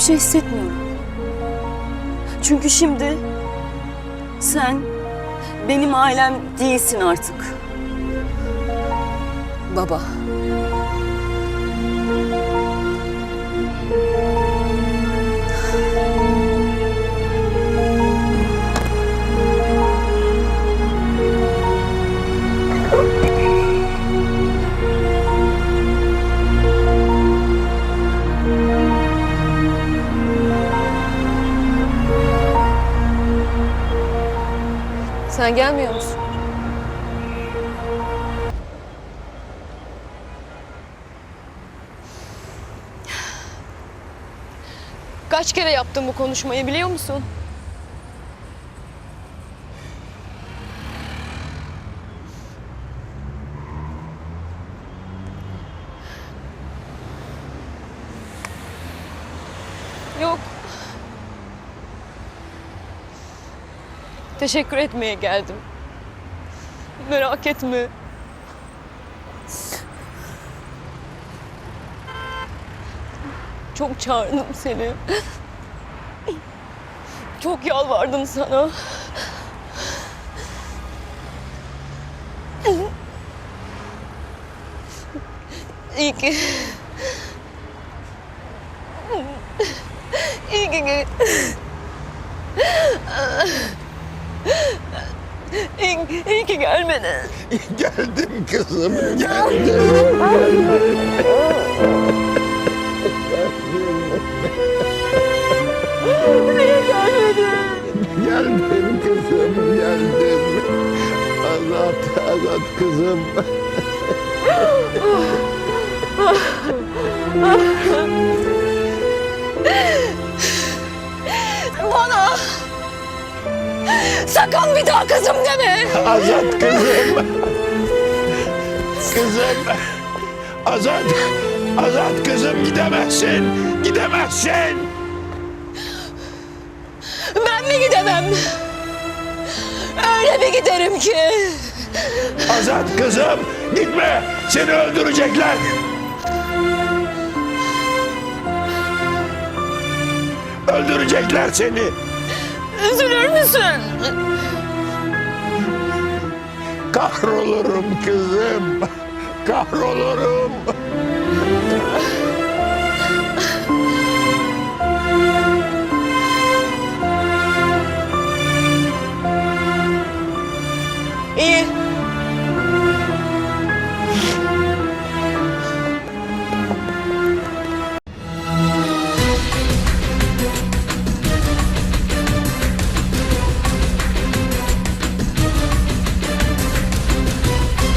şey hissetmiyorum. Çünkü şimdi sen benim ailem değilsin artık. Baba. Sen gelmiyor musun? Kaç kere yaptım bu konuşmayı biliyor musun? Yok. Teşekkür etmeye geldim. Merak etme. Çok çağırdım seni. Çok yalvardım sana. İyi ki... İyi ki... İyi, iyi ki gelmedin. Geldim kızım, geldim. Niye gelmedin? Geldim kızım, geldim. Azat, azat kızım. Bana sakın bir daha kızım deme. Azat kızım. Kızım. Azat, azat kızım gidemezsin. Gidemezsin. Ben mi gidemem? Öyle bir giderim ki. Azat kızım gitme. Seni öldürecekler. Öldürecekler seni. Üzülür müsün? Kahrolurum kızım. Kahrolurum. İyi.